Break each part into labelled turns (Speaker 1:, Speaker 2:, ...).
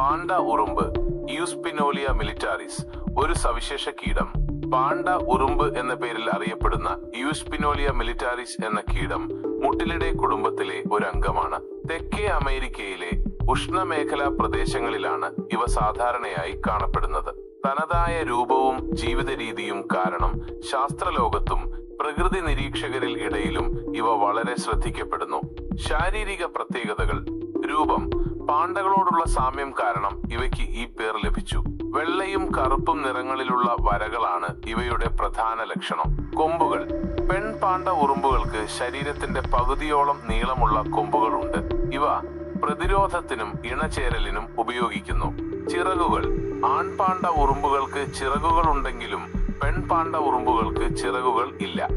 Speaker 1: Panda ഉറുമ്പ് യൂസ്പിനോലിയ മിലിറ്റാരിസ് ഒരു സവിശേഷ കീടം. പാണ്ട ഉറുമ്പ് എന്ന പേരിൽ അറിയപ്പെടുന്ന യൂസ്പിനോലിയ മിലിറ്റാരിസ് എന്ന കീടം മുട്ടിലിടെ കുടുംബത്തിലെ ഒരു അംഗമാണ് തെക്കേ അമേരിക്കയിലെ ഉഷ്ണമേഖലാ പ്രദേശങ്ങളിലാണ് ഇവ സാധാരണയായി കാണപ്പെടുന്നത്. തനതായ രൂപവും ജീവിത രീതിയും കാരണം ശാസ്ത്രലോകത്തും പ്രകൃതി നിരീക്ഷകരിൽ ഇടയിലും ഇവ വളരെ ശ്രദ്ധിക്കപ്പെടുന്നു. ശാരീരിക പ്രത്യേകതകൾ രൂപം പാണ്ടകളോടുള്ള സാമ്യം കാരണം ഇവയ്ക്ക് ഈ പേർ ലഭിച്ചു. വെള്ളയും കറുപ്പും നിറങ്ങളിലുള്ള വരകളാണ് ഇവയുടെ പ്രധാന ലക്ഷണം. കൊമ്പുകൾ. പെൺപാണ്ട ഉറുമ്പുകൾക്ക് ശരീരത്തിന്റെ പകുതിയോളം നീളമുള്ള കൊമ്പുകളുണ്ട്. ഇവ പ്രതിരോധത്തിനും ഇണചേരലിനും ഉപയോഗിക്കുന്നു. ചിറകുകൾ. ആൺപാണ്ട ഉറുമ്പുകൾക്ക് ചിറകുകളുണ്ടെങ്കിലും പെൺപാണ്ട ഉറുമ്പുകൾക്ക് ചിറകുകൾ ഇല്ല.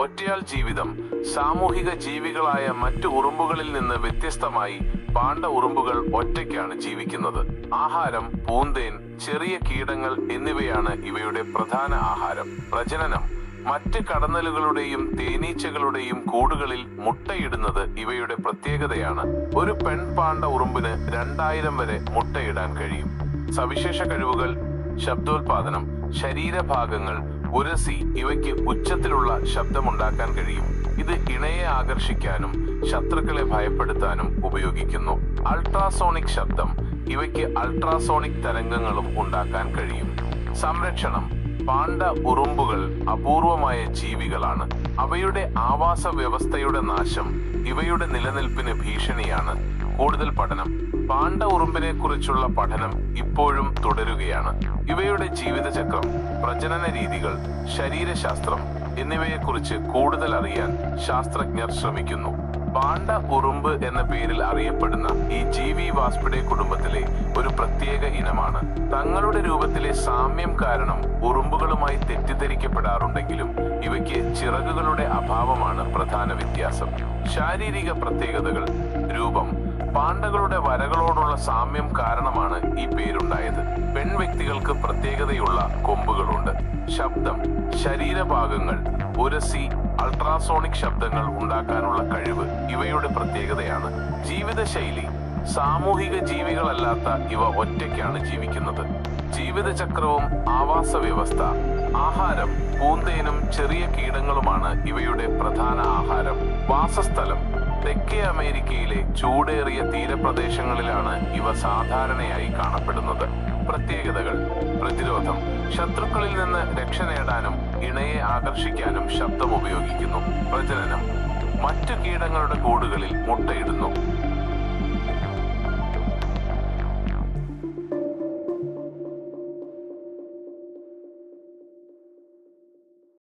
Speaker 1: ഒറ്റയാൾ ജീവിതം സാമൂഹിക ജീവികളായ മറ്റു ഉറുമ്പുകളിൽ നിന്ന് വ്യത്യസ്തമായി പാണ്ട ഉറുമ്പുകൾ ഒറ്റയ്ക്കാണ് ജീവിക്കുന്നത്. ആഹാരം പൂന്തേൻ ചെറിയ കീടങ്ങൾ എന്നിവയാണ് ഇവയുടെ പ്രധാന ആഹാരം. പ്രജനനം മറ്റ് കടന്നലുകളുടെയും തേനീച്ചകളുടെയും കൂടുകളിൽ മുട്ടയിടുന്നത് ഇവയുടെ പ്രത്യേകതയാണ്. ഒരു പെൺ പെൺപാണ്ട ഉറുമ്പിന് രണ്ടായിരം വരെ മുട്ടയിടാൻ കഴിയും. സവിശേഷ കഴിവുകൾ ശബ്ദോൽപാദനം ശരീരഭാഗങ്ങൾ ഉരസി ഇവയ്ക്ക് ഉച്ചത്തിലുള്ള ശബ്ദമുണ്ടാക്കാൻ കഴിയും. ഇത് ഇണയെ ആകർഷിക്കാനും ശത്രുക്കളെ ഭയപ്പെടുത്താനും ഉപയോഗിക്കുന്നു. അൾട്രാസോണിക് ശബ്ദം ഇവയ്ക്ക് അൾട്രാസോണിക് തരംഗങ്ങളും ഉണ്ടാക്കാൻ കഴിയും. സംരക്ഷണം പാണ്ട ഉറുമ്പുകൾ അപൂർവമായ ജീവികളാണ്. അവയുടെ ആവാസ വ്യവസ്ഥയുടെ നാശം ഇവയുടെ നിലനിൽപ്പിന് ഭീഷണിയാണ്. കൂടുതൽ പഠനം. പാണ്ഡ ഉറുമ്പിനെ കുറിച്ചുള്ള പഠനം ഇപ്പോഴും തുടരുകയാണ്. ഇവയുടെ ജീവിതചക്രം പ്രജനന രീതികൾ ശരീരശാസ്ത്രം എന്നിവയെക്കുറിച്ച് കൂടുതൽ അറിയാൻ ശാസ്ത്രജ്ഞർ ശ്രമിക്കുന്നു. പാണ്ട ഉറുമ്പ് എന്ന പേരിൽ അറിയപ്പെടുന്ന ഈ ജീവി വാസ്പിഡെ കുടുംബത്തിലെ ഒരു പ്രത്യേക ഇനമാണ്. തങ്ങളുടെ രൂപത്തിലെ സാമ്യം കാരണം ഉറുമ്പുകളുമായി തെറ്റിദ്ധരിക്കപ്പെടാറുണ്ടെങ്കിലും ഇവയ്ക്ക് ചിറകുകളുടെ അഭാവമാണ് പ്രധാന വ്യത്യാസം. ശാരീരിക പ്രത്യേകതകൾ രൂപം പാണ്ടകളുടെ വരകളോടുള്ള സാമ്യം കാരണമാണ് ഈ പേരുണ്ടായത്. പെൺവ്യക്തികൾക്ക് പ്രത്യേകതയുള്ള കൊമ്പുകളുണ്ട്. ശബ്ദം ശരീരഭാഗങ്ങൾ ഉരസി അൾട്രാസോണിക് ശബ്ദങ്ങൾ ഉണ്ടാക്കാനുള്ള കഴിവ് ഇവയുടെ പ്രത്യേകതയാണ്. ജീവിതശൈലി സാമൂഹിക ജീവികളല്ലാത്ത ഇവ ഒറ്റയ്ക്കാണ് ജീവിക്കുന്നത്. ജീവിതചക്രവും ആവാസ വ്യവസ്ഥ ആഹാരം പൂന്തേനും ചെറിയ കീടങ്ങളുമാണ് ഇവയുടെ പ്രധാന ആഹാരം. വാസസ്ഥലം തെക്കേ അമേരിക്കയിലെ ചൂടേറിയ തീരപ്രദേശങ്ങളിലാണ് ഇവ സാധാരണയായി കാണപ്പെടുന്നത്. പ്രത്യേകതകൾ പ്രതിരോധം ശത്രുക്കളിൽ നിന്ന് രക്ഷ നേടാനും ഇണയെ ആകർഷിക്കാനും ശബ്ദം ഉപയോഗിക്കുന്നു. പ്രജനനം മറ്റു കീടങ്ങളുടെ കൂടുകളിൽ മുട്ടയിടുന്നു.